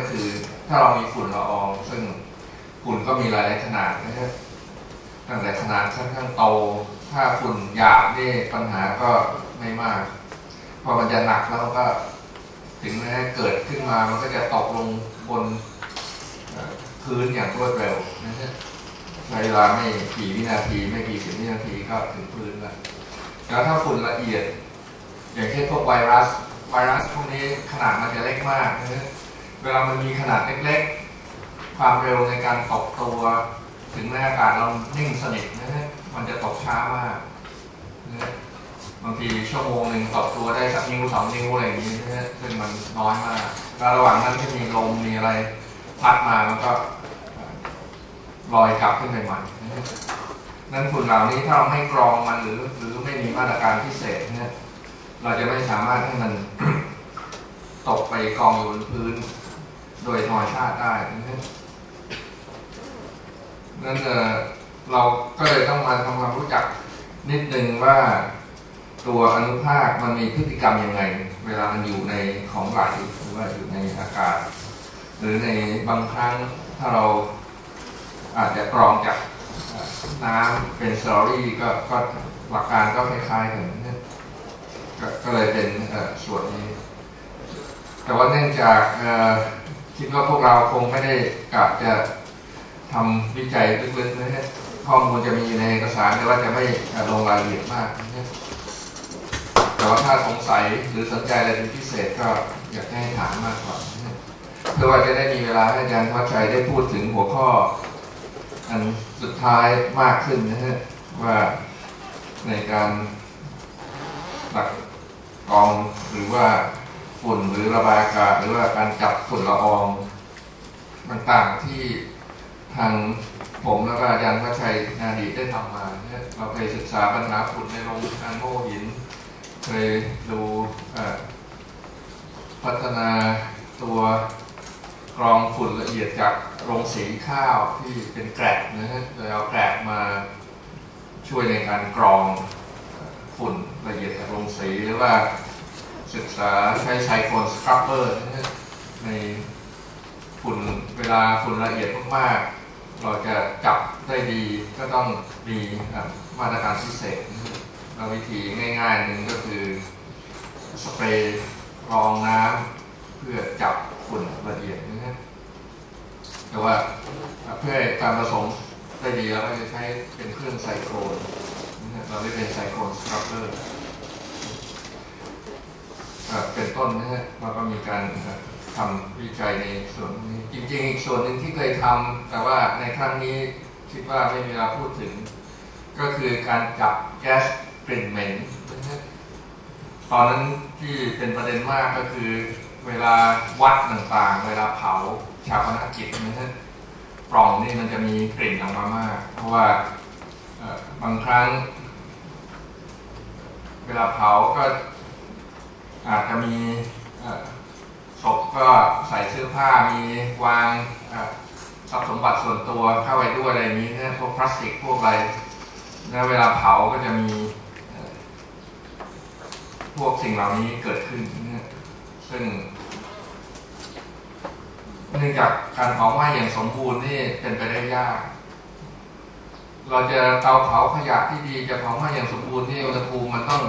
ก็คือถ้าเรามีฝุ่นละออง ซึ่งฝุ่นก็มีหลายขนาดนะครับตั้งแต่ขนาดค่อนข้างโต ถ้าฝุ่นหยาบนี่ปัญหาก็ไม่มากพอมันจะหนักแล้วก็ ถึงแม้เกิดขึ้นมามันก็จะตกลงบนพื้นอย่างรวดเร็วนะฮะใช้เวลาไม่กี่วินาทีไม่กี่สิบวินาทีก็ถึงพื้นแล้วแล้วถ้าฝุ่นละเอียด อย่างเช่นพวกไวรัสไวรัสพวกนี้ขนาดมันจะเล็กมากนะฮะ วลามันมีขนาดเล็กๆ ความเร็วในการตกตัว ถึงแม้อากาศเรานิ่งสนิทนะฮะมันจะตกช้ามากนะบางทีชั่วโมงหนึ่งตกตัวได้สักนิ้วสองนิ้วอะไรอย่างนี้นะฮะซึ่งมันน้อยมากแล้วระหว่างนั้นที่มีลมมีอะไรพัดมามันก็ลอยกลับขึ้นไปใหม่นะฮะนั้นฝุ่นเหล่านี้ถ้าเราไม่กรองมันหรือ หรือไม่มีมาตรการพิเศษเนี่ยเราจะไม่สามารถให้มันตกไปกองอยู่บนพื้น โดยธรรมชาติได้นั้นเเราก็เลยต้องมาทำความรู้จักนิดนึงว่าตัวอนุภาคมันมีพฤติกรรมยังไง เวลามันอยู่ในของไหลหรือว่าอยู่ในอากาศ หรือในบางครั้งถ้าเราอาจจะกรองจากน้ำเป็นสตอรี่ก็ก็หลักการก็คล้ายๆกันนะก็เลยเป็นส่วนนี้ แต่ว่าเนื่องจาก คิดว่าพวกเราคงไม่ได้กะจะทำวิจัยลึกๆนะฮะข้อมูลจะมีในเอกสารแต่ว่าจะไม่ลงรายละเอียดมากนะแต่ว่าถ้าสงสัยหรือสนใจอะไรเป็นพิเศษก็อยากให้ถามมากกว่าเพื่อว่าจะได้มีเวลาให้อาจารย์พัชชัยได้พูดถึงหัวข้อ อันสุดท้ายมากขึ้นนะฮะว่าในการหลักกองหรือว่า ฝุ่นหรือระบายอากาศหรือว่าการจับฝุ่นละออง ต่างๆที่ทางผมแล้วก็อาจารย์พัชชัยนาดีได้ทำมาเนี่ยเราเคยศึกษาปัญหาฝุ่นในโรงงานโม่หิน เคยดูพัฒนาตัวกรองฝุ่นละเอียดจากโรงสีข้าวที่เป็นแกรกนะฮะโดยเอาแกรกมาช่วยในการกรองฝุ่นละเอียดจากโรงสีหรือว่า ศึกษาใช้ไซโคนสครับเบอร์ในฝุ่นเวลาฝุ่นละเอียดมากๆ เราจะจับได้ดีก็ต้องมีมาตรการพิเศษเราวิธีง่ายๆหนึ่งก็คือ สเปรย์รองน้ำเพื่อจับฝุ่นละเอียดนะฮะแต่ว่าเพื่อการผสมได้ดีเราก็จะใช้เป็นเครื่องไซโครนเราได้เป็นไซโครนสครับเบอร์ ต้นนะฮะเราก็มีการทำวิจัยในส่วนนี้ จริงๆ อีกส่วนหนึ่งที่เคยทำแต่ว่าในครั้งนี้คิดว่าไม่มีเวลาพูดถึง ก็คือการจับแก๊สกลิ่นเหม็นตอนนั้นที่เป็นประเด็นมากก็คือ เวลาวัดต่างๆ เวลาเผาชาปนกิจนะฮะปล่องนี่มันจะมีกลิ่นออกมามาก เพราะว่าบางครั้ง เวลาเผาก็ อาจจะมีศพก็ใส่เสื้อผ้ามีวางทรัพย์สมบัติส่วนตัวเข้าไปด้วยอะไรนี้นะพวกพลาสติกพวกอะไรแล้วเวลาเผาก็จะมีพวกสิ่งเหล่านี้เกิดขึ้นซึ่งเนื่องจากการเผาไหม้อย่างสมบูรณ์นี่เป็นไปได้ยาก เราจะเตาเผาขยะที่ดีจะเผาไหม้อย่างสมบูรณ์นี่อุณหภูมิมันต้อง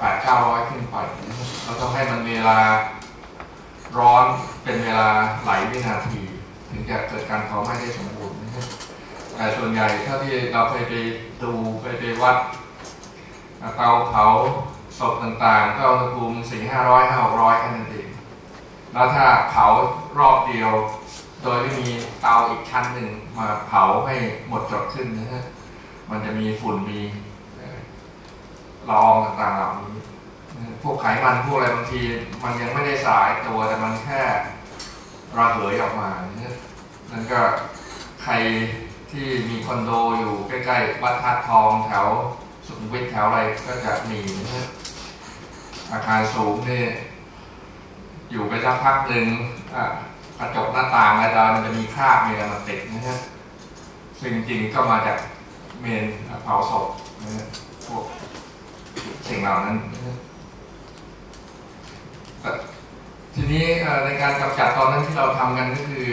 แปดเก้าร้อยขึ้นไปเราต้องให้มันเวลาร้อนเป็นเวลาหลายวินาที ถึงจะเกิดการเผาไหม้ได้สมบูรณ์แต่ส่วนใหญ่ถ้าที่เราเคยไปดูไปไปวัดเตาเผาศพต่างๆ ก็อุณหภูมิสี่ห้าร้อยห้าร้อยแค่นั้นเองแล้วถ้าเผารอบเดียว โดยไม่มีเตาอีกชั้นหนึ่งมาเผาให้หมดจดขึ้นนะฮะมันจะมีฝุ่นมี ละอองต่างๆเหล่านี้พวกไขมันพวกอะไรบางที มันยังไม่ได้สายตัวแต่มันแค่ระเหยออกมาเนี่ยนั่นก็ใครที่มีคอนโดอยู่ใกล้ๆวัดทัดทองแถวสุขุมวิทแถวอะไรก็จะมีนะอาคารสูงนี่อยู่ไปสักพักหนึ่งกระจกหน้าต่างอะไรมันจะมีคราบมีอะไรมาติดนะฮะซึ่งจริงก็มาจากเมนเผาศพนะฮะ สิ่งเหล่านั้น ทีนี้ในการกำจัดตอนนั้นที่เราทำกันก็คือ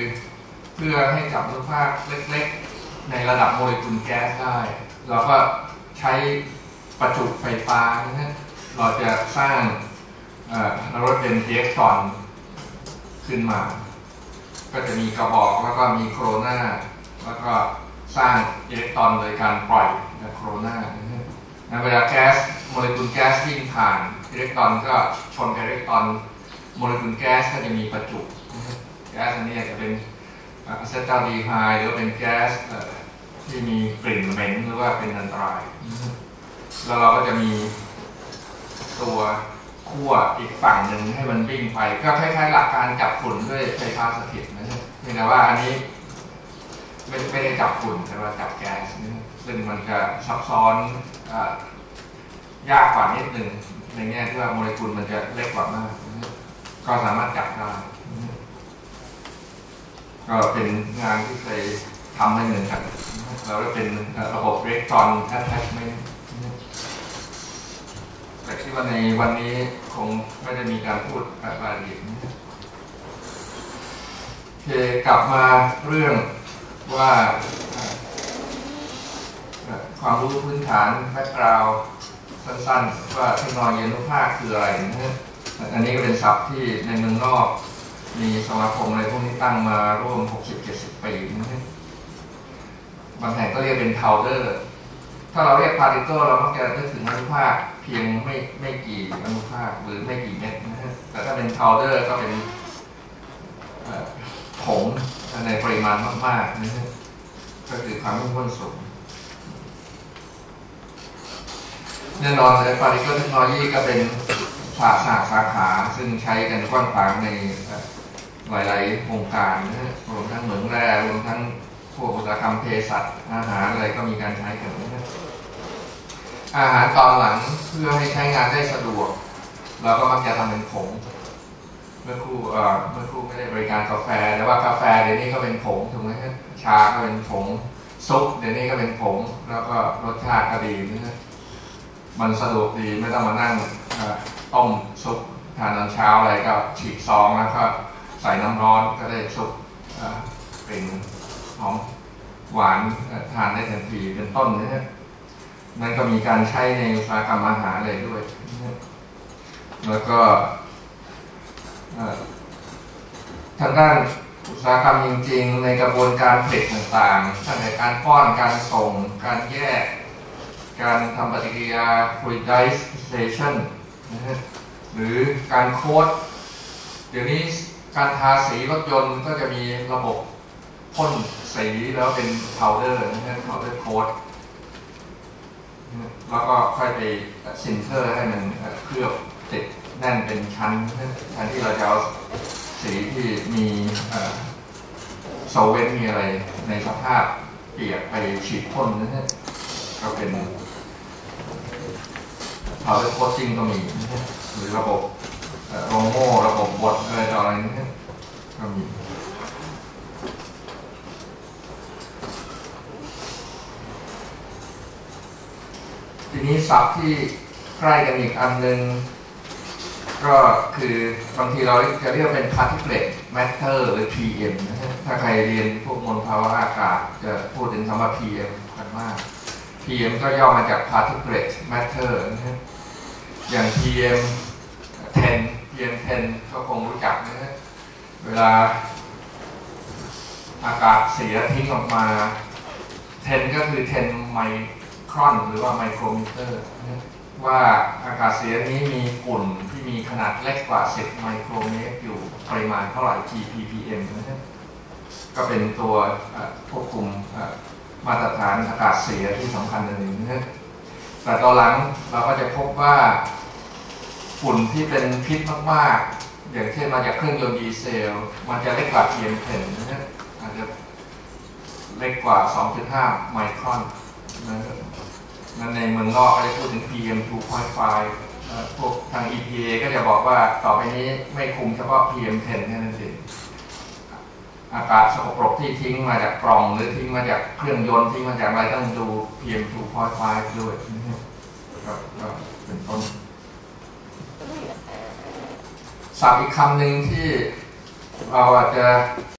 เพื่อให้จับอนุภาคเล็กๆ ในระดับโมเลกุลแก๊สได้ เราก็ใช้ประจุไฟฟ้านะเราจะสร้างเราเป็นเดียกตอนขึ้นมา ก็จะมีกระบอกแล้วก็มีโครนาแล้วก็สร้างอิเล็กตรอนโดยการปล่อยโครนาเวลาแก๊ส โมเลกุลแก๊สวิ่งผ่านอิเล็กตรอนก็ชนอิเล็กตรอนโมเลกุลแก๊สก็จะมีประจุแก๊สอันนี้จะเป็นอะเซตาลดีไฮหรือเป็นแก๊สที่มีกลิ่นเหม็นหรือว่าเป็นอันตราย แล้วเราก็จะมีตัวขั้วอีกฝั่งหนึ่งให้มันวิ่งไป ก็คล้ายๆหลักการจับฝุ่นด้วยไฟฟ้าสถิตนะเพียงแต่ว่าอันนี้ไม่ไม่ได้จับฝุ่นแต่ว่าจับแก๊สซึ่งมันจะซับซ้อน ยากกว่านิดหนึ่งในแง่ที่ว่าโมเลกุลมันจะเล็กกว่ามาก ก็สามารถจับได้ ก็เป็นงานที่เคยทำให้เหมือนกันเราได้เป็นระบบเรกตอนแทชเมนต์แต่ที่ว่าในวันนี้คงไม่ได้มีการพูดรายละเอียดเคกลับมาเรื่องว่า ความรู้พื้นฐานแบ็กกราว สั้นๆว่าเทคโนโลยีอนุภาคคืออะไรนะอันนี้ก็เป็นศัพท์ที่ในเมืองนอก มีสมาคมอะไรพวกนี้ตั้งมาร่วม 60-70 ปีนะบางแห่งก็เรียกเป็นพาวเดอร์ถ้าเราเรียกพาร์ติเคิลเราก็จะนึกถึงอนุภาคเพียงไม่ไม่กี่อนุภาคหรือไม่กี่เม็ดนะฮะแต่ถ้าเป็นพาวเดอร์ก็เป็นผงในปริมาณมากๆนะฮะก็คือความมุ่งมั่นสูง แน่นอนเลยปาริเคิลเทคโนโลยีก็เป็นศาสตร์สาขาซึ่งใช้กันกว้างขวางในหลายๆวงการนรวมทั้งเหมืองแร่รวมทั้งพวกอุตสาหกรรมเภสัชอาหารอะไรก็มีการใช้กันอาหารตอนหลังเพื่อให้ใช้งานได้สะดวก เราก็มักจะทำเป็นผงเมื่อครู่เมื่อครู่ไม่ได้บริการกาแฟแต่ว่ากาแฟเดี๋ยวนี้ก็เป็นผงถูกไหมครับชาก็เป็นผงซุปเดี๋ยวนี้ก็เป็นผงแล้วก็รสชาติก็ดีนะ มันสะดวกดีไม่ต้องมานั่งต้มซุปทานตอนเช้าอะไรก็ฉีกซองแล้วก็ใส่น้ำร้อนก็ได้ซุปเป็นหอมหวานทานได้ทันทีเป็นต้นนะนั่นก็มีการใช้ในอุตสาหกรรมอาหารเลยด้วย แล้วก็ทางด้านอุตสาหกรรมจริง ๆ ในกระบวนการผลิตต่างๆตั้งแต่การป้อนการส่งการแยก การทำปฏิกิริยา fluidization หรือการโค้ดเดี๋ยวนี้การทาสีรถยนต์ก็จะมีระบบพ่นสีแล้วเป็น powder นะฮะ powder coat แล้วก็ค่อยไปซินเตอร์ให้มันเคลือบติดแน่นเป็นชั้นแทนที่เราจะเอาสีที่มีโซเวนมีอะไรในสภาพเปียกไปฉีดพ่นนะฮะก็เป็น พาวเวอร์โคซิ่งก็มี หรือระบบโรโมระบบบดอะไรต่ออะไรนี่ก็มีทีนี้ศัพท์ที่ใกล้กันอีกอันหนึ่งก็คือบางทีเราจะเรียกเป็น particulate matter หรือ PM นะถ้าใครเรียนพวกมลภาวะอากาศ จะพูดถึงคำว่า PM กันมาก PM ก็ย่อมาจาก particulate matter นะ อย่าง PM 10 PM 10ก็คงรู้จักนะเวลาอากาศเสียทิ้งออกมา 10 ก็คือ 10 ไมครอนหรือว่าไมโครมิเตอร์ว่าอากาศเสียนี้มีฝุ่นที่มีขนาดเล็กกว่า 10 ไมโครเมตรอยู่ปริมาณเท่าไหร่ ppm นะก็เป็นตัวควบคุมมาตรฐานอากาศเสียที่สำคัญอันหนึ่งนะ แต่ตอนหลังเราก็จะพบว่าฝุ่นที่เป็นพิษมากๆ อย่างเช่นมาจากเครื่องยนต์ดีเซล มันจะเล็กกว่า PM10 นะอาจจะเล็กกว่า 2.5 ไมครอนนั่นในเมืองนอกก็จะพูดถึง PM 2.5พวกทาง EPA ก็จะบอกว่าต่อไปนี้ไม่คุมเฉพาะ PM10 แค่นั้นเอง อากาศสกปรกที่ทิ้งมาจากกล่องหรือทิ้งมาจากเครื่องยนต์ทิ้งมาจากอะไรต้องดู PM 2.5ด้วยก็เป็นต้นศัพท์อีกคำหนึ่งที่เราอาจจะ